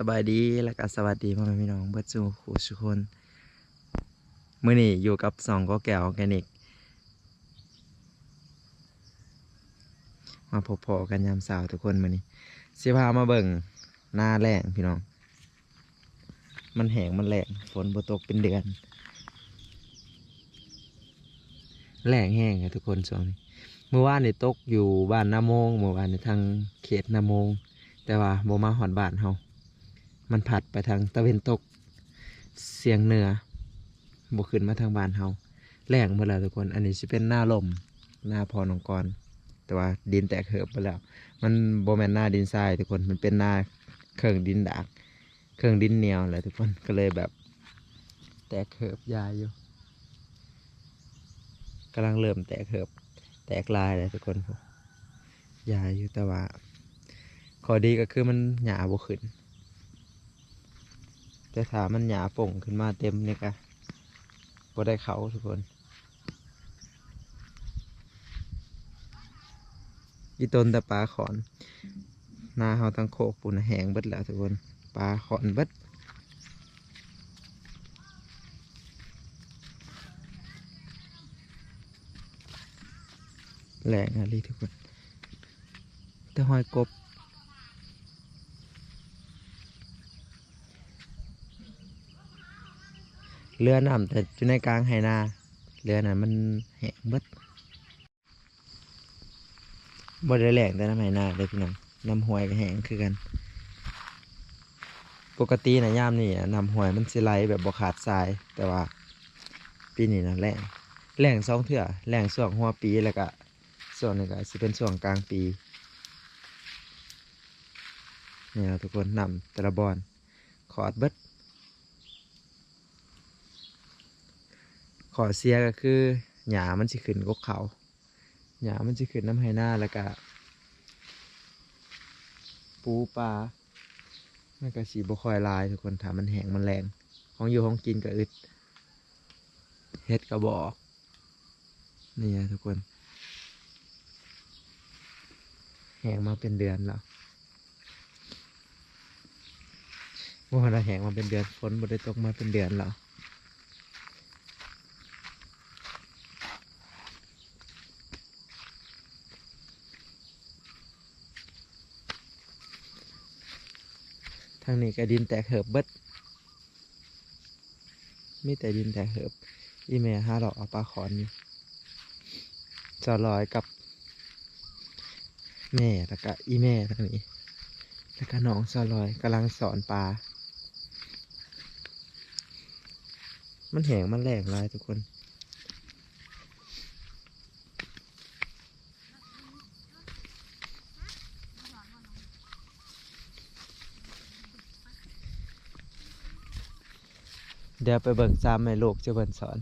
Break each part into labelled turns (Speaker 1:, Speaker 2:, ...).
Speaker 1: สบายดีและก็สวัสดีพ่อแม่พี่น้องเบิดสู่ผู้ทุกคนมื้อนี้อยู่กับสองก็แก้วออร์แกนิก มาพบพอกันยามสาวทุกคนมื้อนี้สิพามาเบิ่งหน้าแรงพี่น้อง มันแห้งมันแรงฝนบตกเป็นเดือนแรงแห้งอะทุกคนช่วงนี้เมื่อวานนี่ตกอยู่บ้านนาโมงเมื่อวานในทางเขตนาโมง แต่ว่าโมมาหอดบ้านเฮา มันผัดไปทางตะเวนตกเสียงเหนือบกขึ้นมาทางบ้านเฮาแรงหมดแล้วทุกคน อันนี้จะเป็นหน้าลมหน้าพอนองกร แต่ว่าดินแตกเหิบไปแล้ว มันโบแมนหน้าดินทรายทุกคนมันเป็นหน้าเครื่องดินดาก เครื่องดินเหนียวแหละทุกคนก็เลยแบบ แตกเหิบยายอยู่กำลังเริ่มแตกเหิบ แตกลายเลยทุกคนยายอยู่แต่ว่าข้อดีก็คือมันหยาบ่ขึ้น แต่ถ้ามันหยาป่งขึ้นมาเต็มเนี่ยก็บ่ได้เขาทุกคน อีต้นต่ปลาขอน นาเฮาทั้งโคกปูนแหงเบิดแล้วทุกคน ปลาขอนเบิดแหลงอะไรทุกคน แต่หอยกบ เรือน้ำแต่อยู่ในกลางไหนาเรือนั้นมันแห้งเบิดบ่ได้แหลงแต่น้ำไหนาเลยพี่น้องน้ำห้วยก็แห้งคือกัน ปกตินะยามนี่น้ำห้วยมันสิไหลแบบบ่ขาดทราย แต่ว่า ปีนี้นะแรงแรงสองเถื่อแรงช่วงหัวปีแล้วก็ส่วนนึงก็สิเป็นช่วงกลางปีนี่นะทุกคนนำแต่ละบอนขอดเบิด ขอเสียก็คือหญ้ามันสิขึ้นกกเขาหญ้ามันสิขึ้นน้ำไหหน้าแล้วก็ปูปลามันก็สีบ่ค่อยลายทุกคนถามมันแห้งมันแรงของอยู่ของกินก็อึดเฮ็ดก็บอกนี่นะทุกคน แห้งมาเป็นเดือนแล้วว่าเราแห้งมาเป็นเดือนฝนบ่ได้ตกมาเป็นเดือนแล้ว ทางนี้ก็ดินแตกเหิบเบิดมีแต่ดินแตกเหิบอีเมห้าดอกเอาปลาขอนอยู่จะลอยกับ แม่แล้วก็อีแม่ทางนี้ แล้วก็น้องซาลอยกำลังสอนปลา มันแหงมันแหลงลายทุกคน เดี๋ยวไปเบิ่งซ้ำให้ลูกจะเบิ่งสอน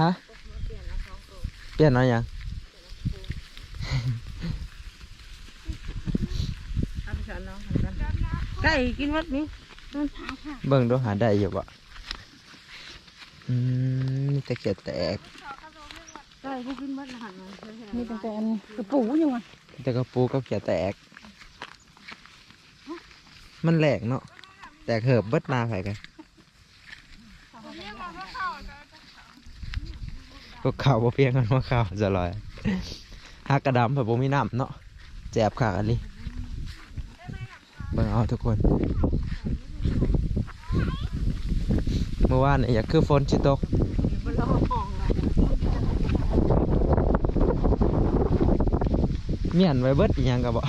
Speaker 1: ฮะ เปลี่ยนเอาอย่าง
Speaker 2: ไก่กินวัดนี้
Speaker 1: เบิ่งดูหาได้อยู่บ่อืมมีแต่เขียดแตก
Speaker 2: ไก่พวกกินวัดละหันมามีตั้งแต่อันกระปูยังไง
Speaker 1: แต่กระปูกับเขียดแตก มันแหลกเนาะแตกเหิบเบิดหนาไผกัน ก็ข่าวบ่เพียงกันว่าข่าวจะลอยฮักกระดำแบบบ่มีน้ำเนาะแจบขากอันนี้เบิ่งเอาทุกคน เมื่อวานนี่อยากคือฝนสิตก
Speaker 2: เราห้องละ
Speaker 1: เมียนไว้เบิดอีหยังกับบ่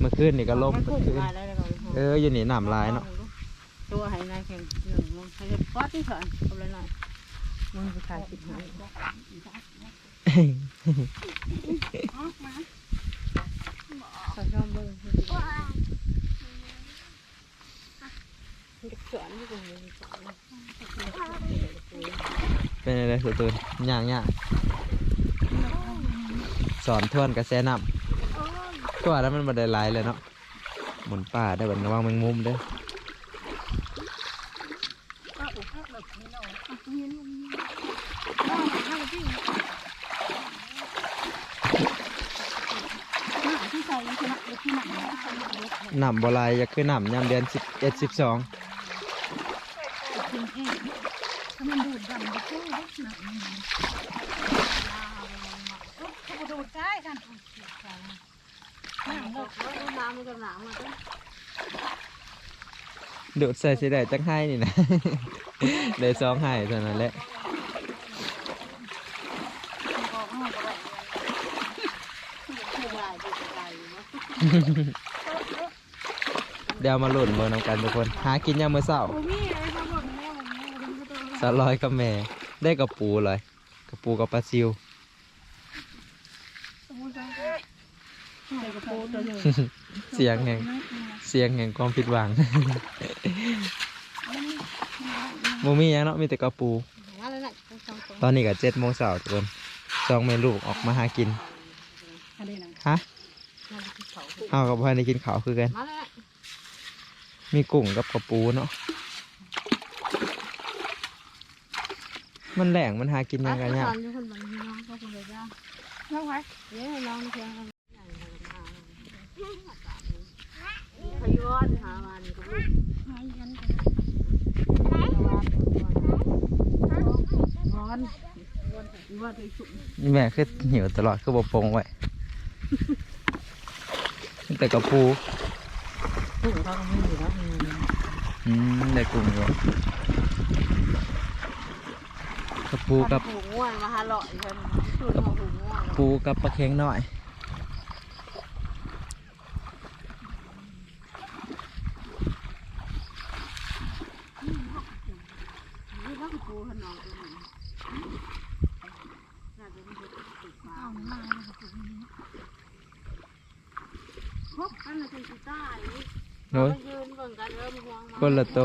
Speaker 1: เมื่อคืนนี่ก็ล้มเมื่อคืน
Speaker 2: มาแล้วแล้วก็
Speaker 1: เอออยู่นี่น้ำลายเนาะ
Speaker 2: ตัวให้นายแข่งหนึ่งมองให้ป๊อดที่สอนเอาเลยหน่อย มึงจะขายสิบห้าขอชอบเบิ้งสอนที่ผมสอน
Speaker 1: เป็นอะไรสตูนย่างย่างสอนทวนกระแสน้ำก็ว่าแล้วมันบันไดไลายเลยเนาะหมุนป่าได้แบบระวังแมงมุมเด้อ
Speaker 2: ที่ใส่ที่หนักที่หนัก
Speaker 1: น้ำบหลายอยากคือน้ำยามเดือนสิบเอ็ดสิบสอง
Speaker 2: ถ้ามันดูดดำก็ตู้หนักเขาดูดใช่กันน้ำน้ำมันจะหนักมาจ้ะ
Speaker 1: ดูดใส่สิได้จังให้นี่นะได้สองให้เท่านั้นแหละ
Speaker 2: เนาะ
Speaker 1: เดี๋ยวมาหล่นเบอร์นำกันทุกคน หากินยามมื้อเช้า
Speaker 2: ผมมีอะไรทั้งหมดแม่ผมแม่ผมก็ต้อง
Speaker 1: สาวลอยกับแม่ ได้กับปูเลยกับปูกับปลาซิว
Speaker 2: สมมติว่าใส่กระโปรงตัวหนึ่ง
Speaker 1: เสียงแห่งเสียงแห่งความผิดหวัง โมมีหยังเนาะมีแต่กระปู
Speaker 2: อะไรน่ะสองตัว
Speaker 1: ตอนนี้ก็เจ็ดโมงเช้าทุกคนสองแม่ลูกออกมาหากิน
Speaker 2: อะไรน่ะ
Speaker 1: ฮะ
Speaker 2: นั่นคือเขา
Speaker 1: เฮากับพ่อได้กินข้าวคือกัน
Speaker 2: มาแล้ว
Speaker 1: มีกุ้งกับกระปูเนาะ มันแหลงมันหากินยังไงเนี่ย
Speaker 2: น้องก็คงจะยากน้องไว้น้องเพียงพยอนหาวันก็ไม่หายันนี่
Speaker 1: แม่คือหิวตลอดคือบปงไว้แต่กระปู
Speaker 2: สุกเขาไม่อยู่แล้ว
Speaker 1: อืมได้กุ้งอยู่กระปูกับ
Speaker 2: หูง่วนมาหาหล่ออีกคนสูตรของหูง่วน
Speaker 1: ปูกับปลาเค็งหน่อย
Speaker 2: นี่ก็คือปูขนมตัวนี้น่าจะไม่ได้ติดมาเอามาครบอันนั้นเป็นกีตาร์นี่
Speaker 1: โน้ย
Speaker 2: ยืนเบิ่งกันเริ่มห่วง
Speaker 1: คนละโต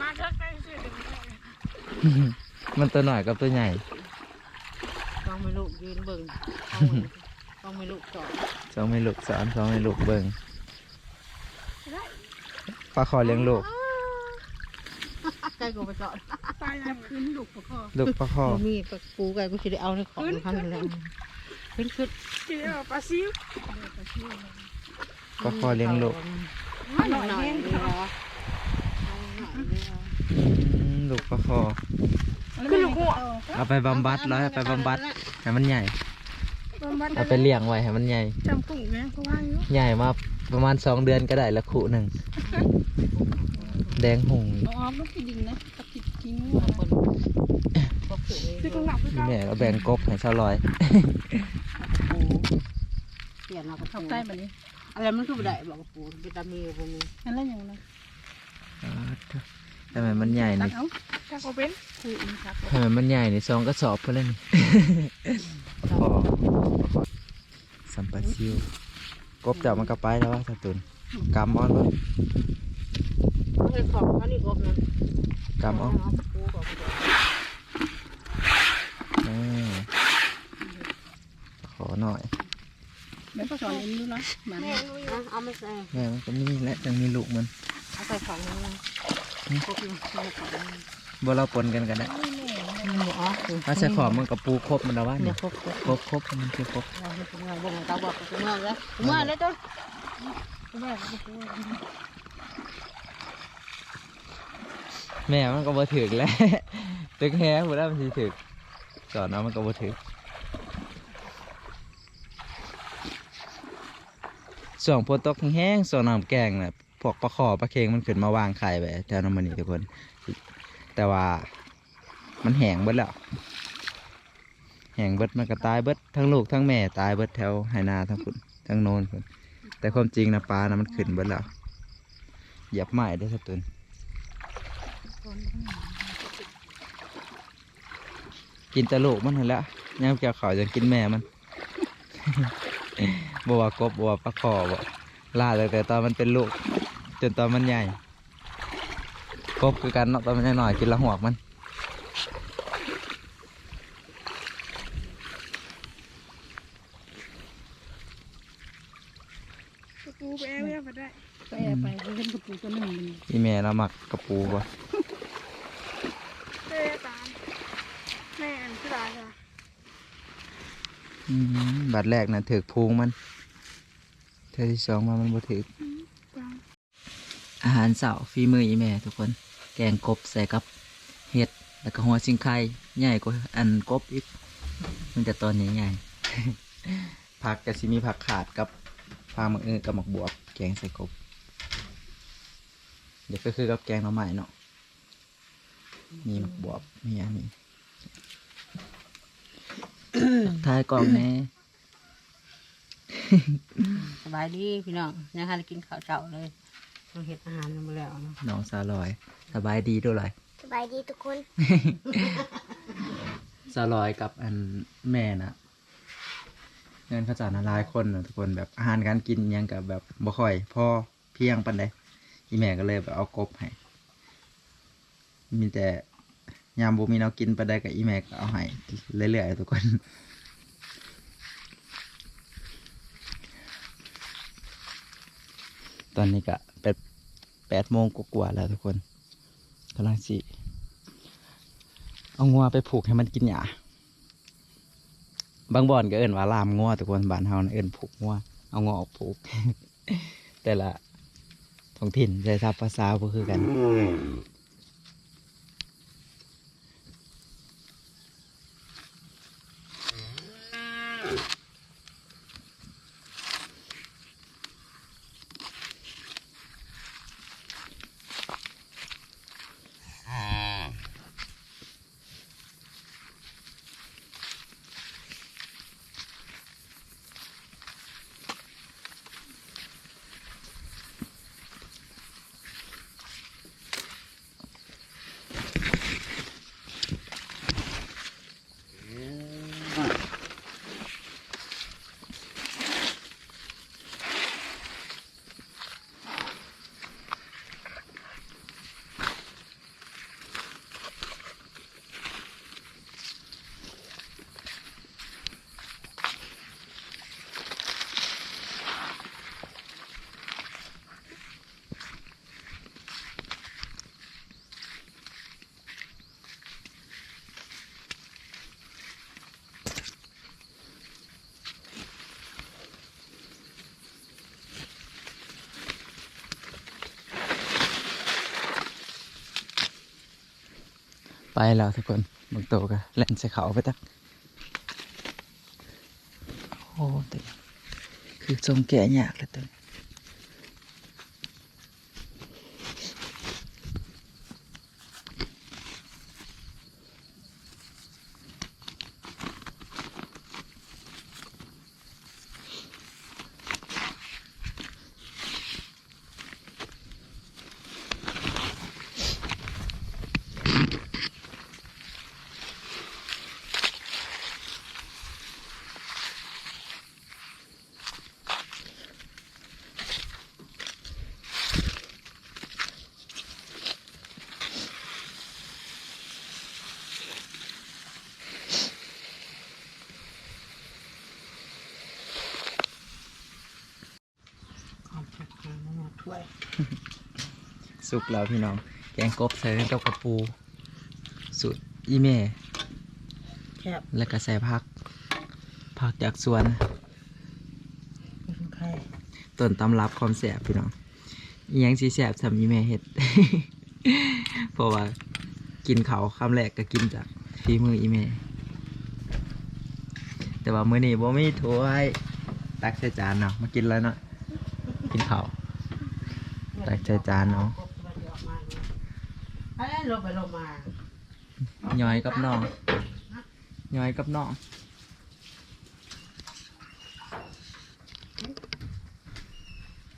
Speaker 2: มาเถอะใกล้สิ
Speaker 1: มันตัวหน่อยกับตัวใหญ่
Speaker 2: ต้องไม่ลูกยืนเบิ่งต้องไม่ลูกจอด
Speaker 1: สองไม่ลูกสอนสองไม่ลูกเบิ่งปลาคอเลี้ยงลูก
Speaker 2: ใกล้กูไปจอดตายแล้วขึ้นลูกปะคอ
Speaker 1: ลูกปลาคอ
Speaker 2: มีปะปูไก่กูจะได้เอาในของทำแล้ว ขึ้นขึ้น
Speaker 3: ที่เรียกว่าปลาซิว
Speaker 1: ปลาคอเลี้ยงลูก
Speaker 2: หน่อยหน่อยเลยเหรอ
Speaker 1: อืมลูกปลาคอ
Speaker 3: คือลูกหัว
Speaker 1: เอาไปบำบัดแล้วให้ไปบำบัดให้มันใหญ่
Speaker 3: มันมัน
Speaker 1: เอาไปเลี้ยงไว้ให้มันใหญ่
Speaker 3: จำกุ้งไงก็ว่าอยู่
Speaker 1: ใหญ่มาประมาณสองเดือนก็ได้ละขุหนึ่งแดงหง
Speaker 3: อ๋อลูกที่ดินนะ กับติดทิ้ง
Speaker 2: คนก็คือ
Speaker 3: คือกุ้งหนักคือ
Speaker 1: นี่
Speaker 3: เก่า
Speaker 1: แม่ก็แบ่งกบให้ชาวลอย
Speaker 2: ปูเปลี่ยนเอากระ
Speaker 3: ขับ
Speaker 2: ปู
Speaker 3: ใต้แบบนี้
Speaker 2: อะไรมันคือได้บอกปูวิตามินกับมี
Speaker 3: นั่นแหละอย่างนั้น
Speaker 1: ทำไมมันใหญ่
Speaker 3: ตัก
Speaker 1: นี่
Speaker 3: เอาตักเอาเป็นคืออีครับ
Speaker 1: ทำไมมันใหญ่นี่ซองกระสอบเพื่อนนี่พอสัมปะซิวกบจับมันก็ไปแล้วว่าสตุนกำเออนวะ
Speaker 2: มันเป็นของมันนี่กบนั่น
Speaker 1: กำเออน
Speaker 2: ปูกับ
Speaker 1: นี่ขอหน่อย
Speaker 3: เดี๋ยวก็สอนเอ็นดูนะมัน
Speaker 2: แม่เอาไม่ใส่
Speaker 1: แม่มันก็มีและยังมีลูกมัน
Speaker 2: เอาใส่ของนึงกบนี่ใส่ของนึง
Speaker 1: บ่เราปนกันกันนะ
Speaker 2: มันหมูอ๋อ
Speaker 1: ถ้าใส่ของมันกับปูครบมันแล้วว่า
Speaker 2: เนี่
Speaker 1: เนี่ยย
Speaker 2: ครบครบ
Speaker 1: ครบครบมันคือครบ
Speaker 2: เราให้คุณแม่บ่งตาบอกคุณแม่แล้วคุณแม่แล้วจ้ะคุณ แม่
Speaker 1: มันก็บ่ถึกแล้วตึกแฮ่หมดแล้วมันสิถึกสอนเอามันก็บ่ถึกส่วงฝนตกแห้งส่วนน้ำแกงน่ะพวกปลาขอปลาเค็งมันขึ้นมาวางไข่ไปแถวน้ำมันนี่ทุกคน แต่ว่ามันแห้งเบิดแล้วแห้งเบิดมันก็ตายเบิดทั้งลูกทั้งแม่ตายเบิดแถวไหนาทั้งพุ่นทั้งโนนพุ่นแต่ความจริงนะปลานะมันขึ้นเบิดแล้วหยียบไม้ได้สักตุน กินแต่ลูกมันนั่นแหละย่างเกี่ยวเขาวจะกินแม่มันบว่ากบบ่ว่าปลาคอบ่ล่าแต่แต่ตอนมันเป็นลูก จนตอนมันใหญ่กบคือกันเนาะตอนมันยังหน่อยกินละหวกมัน
Speaker 3: กระปูไปแอบแอบมาได้ไปแอบไปเล่นกระปูตัวหนึ่งมัน
Speaker 1: พี่แม่เราหมักกระปูป่ะ
Speaker 3: เต้ตามแม่อันคืออะไรอะ
Speaker 1: อืม บาดแรกนะถือพุงมันเธอที่สองมามันบ่ถือา
Speaker 3: ม
Speaker 1: อาหารเสาร์ฝีมืออีแม่ทุกคน แกงกบใส่กับเห็ด แล้วก็หัวชิงไข่ใหญ่กว่าอันกบอีก มันจะตอนใหญ่ๆผักก็สิมีผักขาดกับพาหมักเออกับหมักบวบแกงใส่กบ เดี๋ยวก็คือกับแกงหน่อไม้เนาะมีหมักบวบมีอันนี้ ทายกล่องแน่
Speaker 2: สบายดีพี่น้องยังให้กินข้าวเจ้าเลยเราเห็ดอาหารมาแล้วเนาะ
Speaker 1: น้องสาลอย สบายดีด้วยเลย
Speaker 3: สบายดีทุกคน
Speaker 1: สาลอยกับอันแม่นะเงินเขาจ่ายนะหลายคนนะทุกคนแบบอาหารการกินอิหยังกับแบบบ่ค่อยพอเพียงปันใดอีแม่ก็เลยแบบเอากบให้ มีแต่ยามบ่มีแนวกินปันใดกับอีแม่ก็เอาให้เรื่อยๆทุกคน ตอนนี้ก็แปดแปดโมงกว่าแล้วทุกคนกำลังสิเอางัวไปผูกให้มันกินหญ้าบางบ่อนก็เอิ้นว่าลามงัวทุกคนบ้านเฮานะเอิ้นผูกงัวเอางัวออกผูก แต่ละท้องถิ่นใช้ทับภาษาบ่คือกัน ไปแล้วทุกคนบางตัวก็เล่นใส่เขาไปตักโอ้แต่คือทรงแก่ยากเลยตัวนี้ สุกแล้วพี่น้อง แกงกบใส่กับกระปู สุดอีเม่
Speaker 2: แคบ
Speaker 1: แล้วก็ใส่ผัก ผักจากสวน
Speaker 2: เป็นไข่
Speaker 1: ต้นตำรับความแสบพี่น้องอิหยังสีแสบทำอีแม่เฮ็ด เพราะว่ากินเขาวคำแรกก็กินจากฝีมืออีแม่แต่ว่ามื้อนี้บ่มีถ้วยตักใส่จานเนาะมากินแล้วเนาะ กินข้าวตักใส่จานเนาะ
Speaker 2: ไอ้ลงไปลงมา
Speaker 1: ย้อยกับน้องย้อยกับน้อง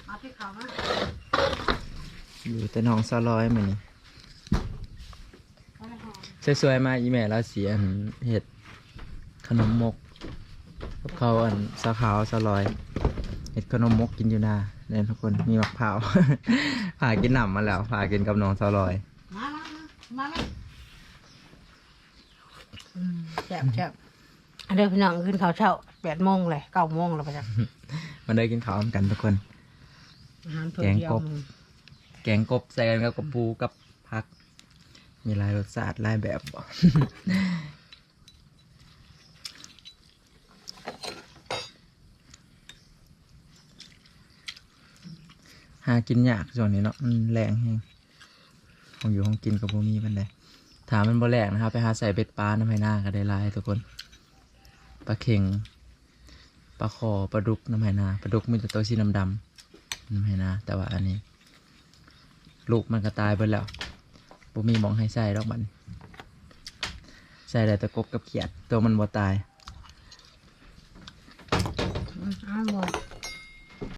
Speaker 2: เอาที่เขามา
Speaker 1: อยู่แต่น้องซาลอยมื้อนี้
Speaker 2: เอาให้หอม
Speaker 1: สวยๆมาอีแม่แล้วสีอันเห็ดขนมมกกับเขาวอันสาขาวสาลอย เห็ดขนมมกกินอยู่นาเนี่ยทุกคนมีมะพร้าวพากินหนำมาแล้วพากินกับน้องสาวลอย
Speaker 2: มามามามาอืมแซ่บแซ่บอันเดียวพี่น้องขึ้นเขาวเช้าแปดโมงเลยเก้าโมงแล้วไปจ้ะ
Speaker 1: มันได้กินข้าวกันทุกคน
Speaker 2: อาหารถ้วย
Speaker 1: แกง
Speaker 2: เดียว
Speaker 1: กบแกงกบใส่กันกับกบปูกับผัก มีหลายรสชาติหลายแบบบ่ หากินยากช่วงนี้เนาะมันแรงแฮงของอยู่ของกินกับพวกมีมันเลยถามมันบ่แรงนะครับ ไปหาใส่เบ็ดปลาน้ำไห้หน้าก็ได้ลายทุกคนปลาเข็งปลาคอปลาดุกน้ำไห้หนาปลาดุกมีแต่ตัวสีดำๆน้ำไห้หนาแต่ว่าอันนี้ ลูกมันก็ตายไปแล้วบ่มีมองให้ใส่ดอกมันใส่ได้แต่กบกับเขียด ตัวมันบ่ตาย